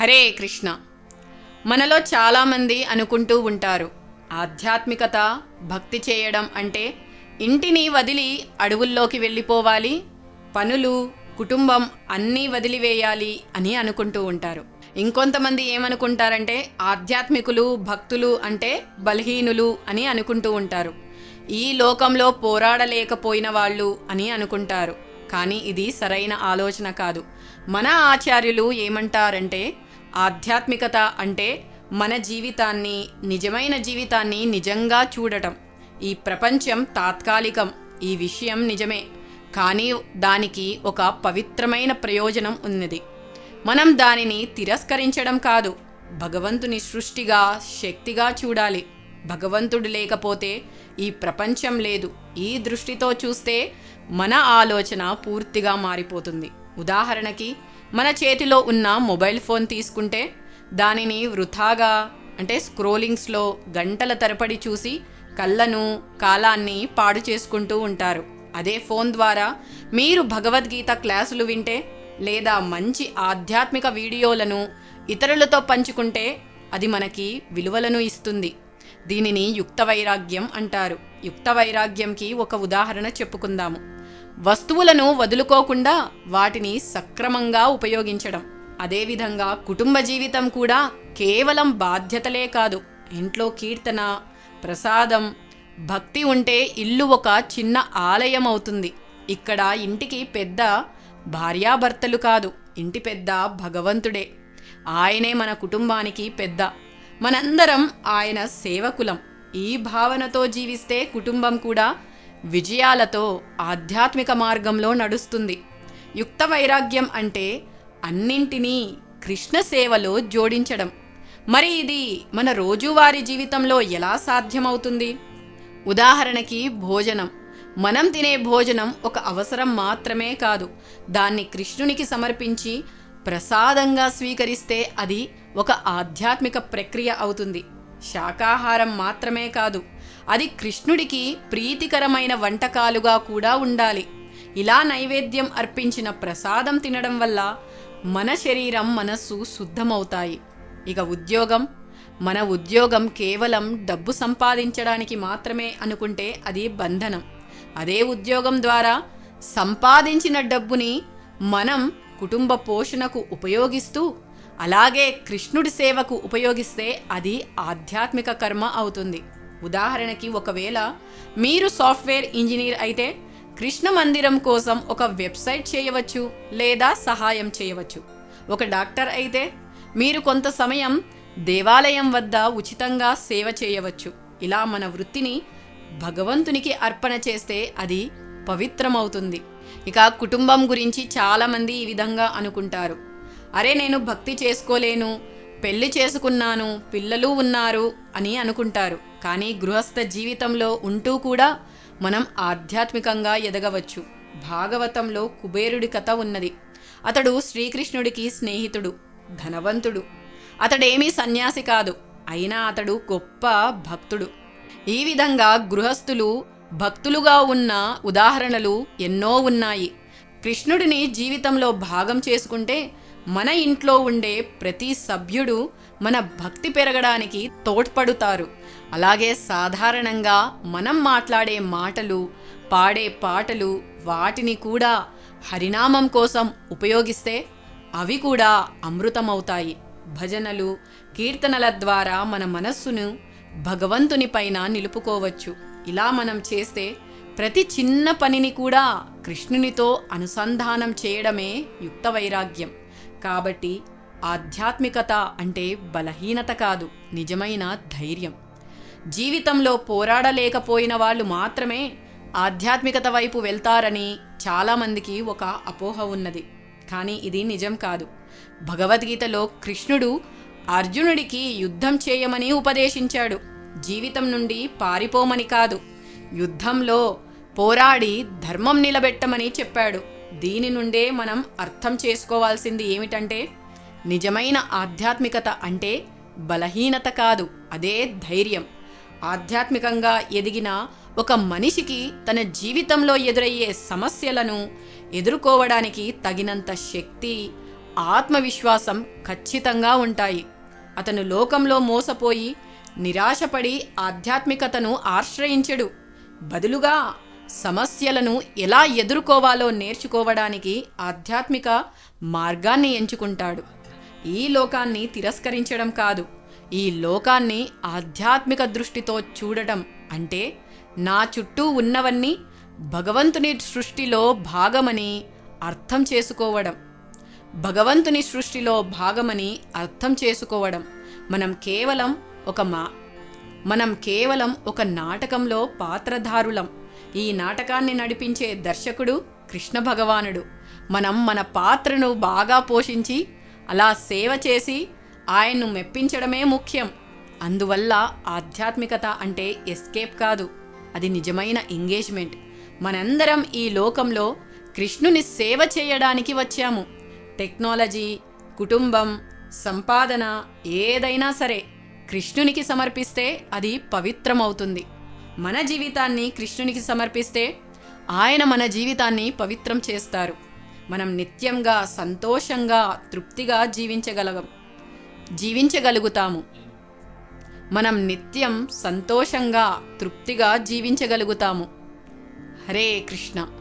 హరే కృష్ణ. మనలో చాలామంది అనుకుంటూ ఉంటారు ఆధ్యాత్మికత భక్తి చేయడం అంటే ఇంటిని వదిలి అడవుల్లోకి వెళ్ళిపోవాలి పనులు కుటుంబం అన్నీ వదిలివేయాలి అని అనుకుంటూ ఉంటారు. ఇంకొంతమంది ఏమనుకుంటారంటే ఆధ్యాత్మికులు భక్తులు అంటే బలహీనులు అని అనుకుంటూ ఉంటారు. ఈ లోకంలో పోరాడలేకపోయిన వాళ్ళు అని అనుకుంటారు. కానీ ఇది సరైన ఆలోచన కాదు. మన ఆచార్యులు ఏమంటారంటే ఆధ్యాత్మికత అంటే మన జీవితాన్ని నిజమైన జీవితాన్ని నిజంగా చూడటం. ఈ ప్రపంచం తాత్కాలికం ఈ విషయం నిజమే. కానీ దానికి ఒక పవిత్రమైన ప్రయోజనం ఉన్నది. మనం దానిని తిరస్కరించడం కాదు భగవంతుని సృష్టిగా శక్తిగా చూడాలి. భగవంతుడు లేకపోతే ఈ ప్రపంచం లేదు. ఈ దృష్టితో చూస్తే మన ఆలోచన పూర్తిగా మారిపోతుంది. ఉదాహరణకి మన చేతిలో ఉన్న మొబైల్ ఫోన్ తీసుకుంటే దానిని వృథాగా అంటే స్క్రోలింగ్స్లో గంటల తరబడి చూసి కళ్ళను కాలాన్ని పాడు చేసుకుంటూ ఉంటారు. అదే ఫోన్ ద్వారా మీరు భగవద్గీత క్లాసులు వింటే లేదా మంచి ఆధ్యాత్మిక వీడియోలను ఇతరులతో పంచుకుంటే అది మనకి విలువలను ఇస్తుంది. దీనిని యుక్త వైరాగ్యం అంటారు. యుక్త వైరాగ్యంకి ఒక ఉదాహరణ చెప్పుకుందాము. వస్తువులను వదులుకోకుండా వాటిని సక్రమంగా ఉపయోగించడం. అదేవిధంగా కుటుంబ జీవితం కూడా కేవలం బాధ్యతలే కాదు. ఇంట్లో కీర్తన ప్రసాదం భక్తి ఉంటే ఇల్లు ఒక చిన్న ఆలయం అవుతుంది. ఇక్కడ ఇంటికి పెద్ద భార్యాభర్తలు కాదు ఇంటి పెద్ద భగవంతుడే. ఆయనే మన కుటుంబానికి పెద్ద. మనందరం ఆయన సేవకులం. ఈ భావనతో జీవిస్తే కుటుంబం కూడా విజయాలతో ఆధ్యాత్మిక మార్గంలో నడుస్తుంది. యుక్త వైరాగ్యం అంటే అన్నింటినీ కృష్ణ సేవలో జోడించడం. మరి ఇది మన రోజువారీ జీవితంలో ఎలా సాధ్యమవుతుంది? ఉదాహరణకి భోజనం. మనం తినే భోజనం ఒక అవసరం మాత్రమే కాదు. దాన్ని కృష్ణునికి సమర్పించి ప్రసాదంగా స్వీకరిస్తే అది ఒక ఆధ్యాత్మిక ప్రక్రియ అవుతుంది. శాకాహారం మాత్రమే కాదు. అది కృష్ణుడికి ప్రీతికరమైన వంటకాలుగా కూడా ఉండాలి. ఇలా నైవేద్యం అర్పించిన ప్రసాదం తినడం వల్ల మన శరీరం మనస్సు శుద్ధమవుతాయి. ఇక ఉద్యోగం. మన ఉద్యోగం కేవలం డబ్బు సంపాదించడానికి మాత్రమే అనుకుంటే అది బంధనం. అదే ఉద్యోగం ద్వారా సంపాదించిన డబ్బుని మనం కుటుంబ పోషణకు ఉపయోగిస్తూ అలాగే కృష్ణుడి సేవకు ఉపయోగిస్తే అది ఆధ్యాత్మిక కర్మ అవుతుంది. ఉదాహరణకి ఒకవేళ మీరు సాఫ్ట్వేర్ ఇంజనీర్ అయితే కృష్ణ మందిరం కోసం ఒక వెబ్సైట్ చేయవచ్చు లేదా సహాయం చేయవచ్చు. ఒక డాక్టర్ అయితే మీరు కొంత సమయం దేవాలయం వద్ద ఉచితంగా సేవ చేయవచ్చు. ఇలా మన వృత్తిని భగవంతునికి అర్పణ చేస్తే అది పవిత్రమవుతుంది. ఇక కుటుంబం గురించి చాలామంది ఈ విధంగా అనుకుంటారు. అరే నేను భక్తి చేసుకోలేను పెళ్ళి చేసుకున్నాను పిల్లలు ఉన్నారు అని అనుకుంటారు. కానీ గృహస్థ జీవితంలో ఉంటూ కూడా మనం ఆధ్యాత్మికంగా ఎదగవచ్చు. భాగవతంలో కుబేరుడి కథ ఉన్నది. అతడు శ్రీకృష్ణుడికి స్నేహితుడు ధనవంతుడు. అతడేమీ సన్యాసి కాదు అయినా అతడు గొప్ప భక్తుడు. ఈ విధంగా గృహస్థులు భక్తులుగా ఉన్న ఉదాహరణలు ఎన్నో ఉన్నాయి. కృష్ణుడిని జీవితంలో భాగం చేసుకుంటే మన ఇంట్లో ఉండే ప్రతి సభ్యుడు మన భక్తి పెరగడానికి తోడ్పడుతారు. అలాగే సాధారణంగా మనం మాట్లాడే మాటలు పాడే పాటలు వాటిని కూడా హరినామం కోసం ఉపయోగిస్తే అవి కూడా అమృతమవుతాయి. భజనలు కీర్తనల ద్వారా మన మనస్సును భగవంతుని పైన నిలుపుకోవచ్చు. ఇలా మనం చేస్తే ప్రతి చిన్న పనిని కూడా కృష్ణునితో అనుసంధానం చేయడమే యుక్త వైరాగ్యం. కాబట్టి ఆధ్యాత్మికత అంటే బలహీనత కాదు నిజమైన ధైర్యం. జీవితంలో పోరాడలేకపోయిన వాళ్ళు మాత్రమే ఆధ్యాత్మికత వైపు వెళ్తారని చాలామందికి ఒక అపోహ ఉన్నది. కానీ ఇది నిజం కాదు. భగవద్గీతలో కృష్ణుడు అర్జునుడికి యుద్ధం చేయమని ఉపదేశించాడు. జీవితం నుండి పారిపోమని కాదు యుద్ధంలో పోరాడి ధర్మం నిలబెట్టమని చెప్పాడు. దీని నుండే మనం అర్థం చేసుకోవాల్సింది ఏమిటంటే నిజమైన ఆధ్యాత్మికత అంటే బలహీనత కాదు అదే ధైర్యం. ఆధ్యాత్మికంగా ఎదిగిన ఒక మనిషికి తన జీవితంలో ఎదురయ్యే సమస్యలను ఎదుర్కోవడానికి తగినంత శక్తి ఆత్మవిశ్వాసం ఖచ్చితంగా ఉంటాయి. అతను లోకంలో మోసపోయి నిరాశపడి ఆధ్యాత్మికతను ఆశ్రయించడు. బదులుగా సమస్యలను ఎలా ఎదుర్కోవాలో నేర్చుకోవడానికి ఆధ్యాత్మిక మార్గాన్ని ఎంచుకుంటాడు. ఈ లోకాన్ని తిరస్కరించడం కాదు ఈ లోకాన్ని ఆధ్యాత్మిక దృష్టితో చూడటం అంటే నా చుట్టూ ఉన్నవన్నీ భగవంతుని సృష్టిలో భాగమని అర్థం చేసుకోవడం. భగవంతుని సృష్టిలో భాగమని అర్థం చేసుకోవడం. మనం కేవలం ఒక మా మనం కేవలం ఒక నాటకంలో పాత్రధారులం. ఈ నాటకాన్ని నడిపించే దర్శకుడు కృష్ణ భగవానుడు. మనం మన పాత్రను బాగా పోషించి అలా సేవ చేసి ఆయన్ను మెప్పించడమే ముఖ్యం. అందువల్ల ఆధ్యాత్మికత అంటే ఎస్కేప్ కాదు. అది నిజమైన ఎంగేజ్మెంట్. మనందరం ఈ లోకంలో కృష్ణుని సేవ చేయడానికి వచ్చాము. టెక్నాలజీ కుటుంబం సంపాదన ఏదైనా సరే కృష్ణునికి సమర్పిస్తే అది పవిత్రమవుతుంది. మన జీవితాన్ని కృష్ణునికి సమర్పిస్తే ఆయన మన జీవితాన్ని పవిత్రం చేస్తారు. మనం నిత్యంగా సంతోషంగా తృప్తిగా జీవించగలగం. జీవించగలుగుతాము. మనం నిత్యం సంతోషంగా తృప్తిగా జీవించగలుగుతాము. హరే కృష్ణ.